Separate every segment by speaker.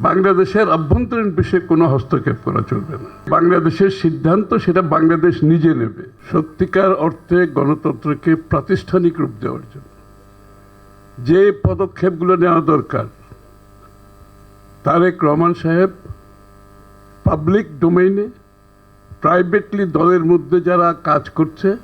Speaker 1: বাংলাদেশের অভ্যন্তরীণ বিষয়ে কোনো হস্তক্ষেপ করা চলবে না। বাংলাদেশের সিদ্ধান্ত সেটা বাংলাদেশ নিজে নেবে। সত্যিকার অর্থে গণতন্ত্রকে প্রাতিষ্ঠানিক রূপ দেওয়ার জন্য। যে পদক্ষেপগুলো নেওয়া দরকার, তারেক রহমান সাহেব পাবলিক ডোমেইনে প্রাইভেটলি দলের মধ্যে যারা কাজ করছে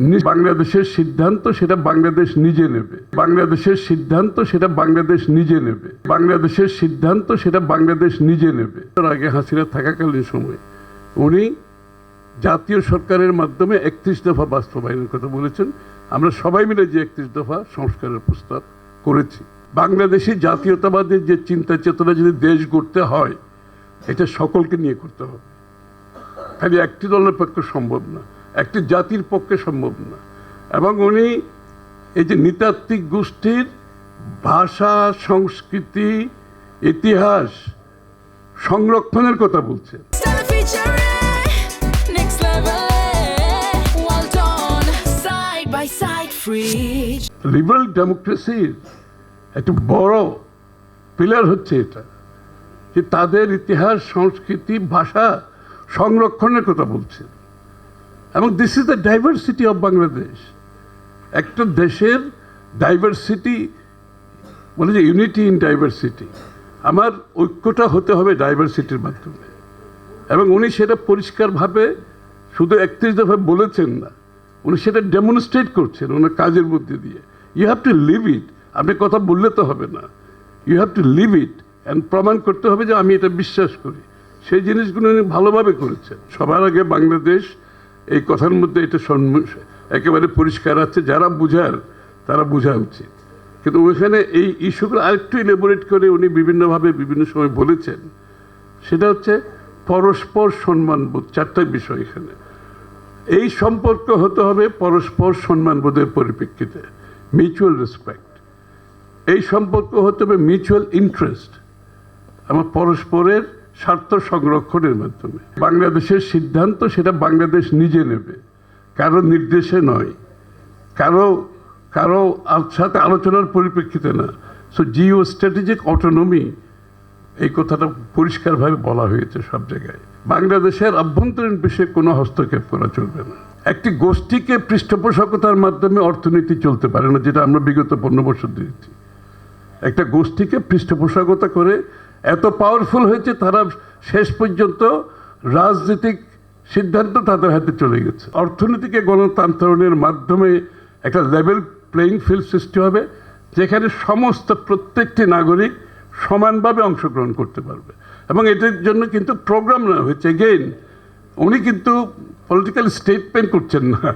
Speaker 1: বাংলাদেশের সিদ্ধান্ত সেটা বাংলাদেশ নিজে নেবে। বাংলাদেশের সিদ্ধান্ত সেটা বাংলাদেশ নিজে নেবে। বাংলাদেশের সিদ্ধান্ত সেটা বাংলাদেশ নিজে নেবে। তার আগে হাসিনা থাকাকালীন সময় উনি জাতীয় সরকারের মাধ্যমে একত্রিশ দফা বাস্তবায়নের কথা বলেছেন। আমরা সবাই মিলে যে একত্রিশ দফা সংস্কারের প্রস্তাব করেছি। বাংলাদেশি জাতীয়তাবাদের যে চিন্তা চেতনা যদি দেশ গড়তে হয়, এটা সকলকে নিয়ে করতে হবে। খালি একটি দলের পক্ষে সম্ভব না। একটি জাতির পক্ষে সম্ভব না। এবং উনি এই যে নৃতাত্ত্বিক গোষ্ঠীর ভাষা সংস্কৃতি ইতিহাস সংরক্ষণের কথা বলছেন. লিবারেল ডেমোক্রেসির একটি বড় পিলার হচ্ছে এটা যে তাদের ইতিহাস সংস্কৃতি ভাষা সংরক্ষণের কথা বলছে এবং this is the diversity of Bangladesh একটা দেশের ডাইভার্সিটি বলে যে ইউনিটি ইন ডাইভার্সিটি আমার ঐক্যটা হতে হবে ডাইভার্সিটির মাধ্যমে। এবং উনি সেটা পরিষ্কারভাবে শুধু একত্রিশ দফা বলেছেন না, উনি সেটা ডেমনস্ট্রেট করছেন ওনার কাজের মধ্যে দিয়ে। You have to live it আপনি কথা বললে তো হবে না। You have to live it and প্রমাণ করতে হবে যে আমি এটা বিশ্বাস করি। সেই জিনিসগুলো উনি ভালোভাবে করেছেন। সবার আগে বাংলাদেশ এই কথার মধ্যে এটা একেবারে পরিষ্কার আছে, যারা বুঝার, তারা বোঝা উচিত। কিন্তু ওইখানে এই ইস্যুগুলো আরেকটু ইলেবোরেট করে উনি বিভিন্নভাবে বিভিন্ন সময় বলেছেন। সেটা হচ্ছে পরস্পর সম্মানবোধ চারটা বিষয় এখানে। এই সম্পর্ক হতে হবে পরস্পর সম্মানবোধের পরিপ্রেক্ষিতে মিউচুয়াল রেসপেক্ট এই সম্পর্ক হতে হবে মিউচুয়াল ইন্টারেস্ট আমার পরস্পরের স্বার্থ সংরক্ষণের মাধ্যমে। বাংলাদেশের সিদ্ধান্ত সেটা বাংলাদেশ নিজে নেবে। কারও নির্দেশে নয়। কারও কারও সাথে আলোচনার পরিপ্রেক্ষিতে না। সো জিও স্ট্র্যাটেজিক অটোনমি এই কথাটা পরিষ্কারভাবে বলা হয়েছে সব জায়গায়। বাংলাদেশের অভ্যন্তরীণ বিষয়ে কোনো হস্তক্ষেপ করা চলবে না। একটি গোষ্ঠীকে পৃষ্ঠপোষকতার মাধ্যমে অর্থনীতি চলতে পারে না, যেটা আমরা বিগত পনেরো বছর দিয়েছি একটা গোষ্ঠীকে পৃষ্ঠপোষকতা করে এত পাওয়ারফুল হয়েছে, তারা শেষ পর্যন্ত রাজনৈতিক সিদ্ধান্ত তাদের হাতে চলে গেছে। অর্থনীতিকে গণতান্ত্রণের মাধ্যমে একটা লেভেল প্লেইং ফিল্ড সৃষ্টি হবে, যেখানে সমস্ত প্রত্যেকটি নাগরিক সমানভাবে অংশগ্রহণ করতে পারবে। এবং এটার জন্য কিন্তু প্রোগ্রাম নেওয়া হয়েছে। এগেইন উনি কিন্তু পলিটিক্যাল স্টেটমেন্ট করছেন না।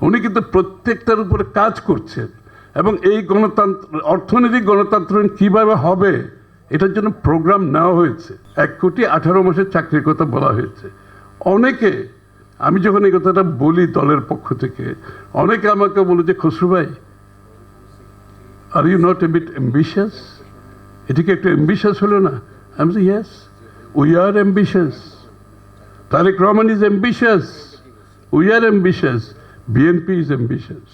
Speaker 1: উনি কিন্তু প্রত্যেকটার উপরে কাজ করছেন। এবং এই গণতন্ত্র, অর্থনৈতিক গণতন্ত্র কীভাবে হবে এটার জন্য প্রোগ্রাম নেওয়া হয়েছে এক কোটি আঠারো মাসের চাকরির কথা বলা হয়েছে অনেকে, আমি যখন এই কথাটা বলি দলের পক্ষ থেকে, অনেকে আমাকে বলে যে, খসরু ভাই are you not a bit ambitious এটা কি একটু অ্যাম্বিশাস হলো না আমি yes we are ambitious Tariq Rahman is ambitious. We are ambitious. BNP is ambitious.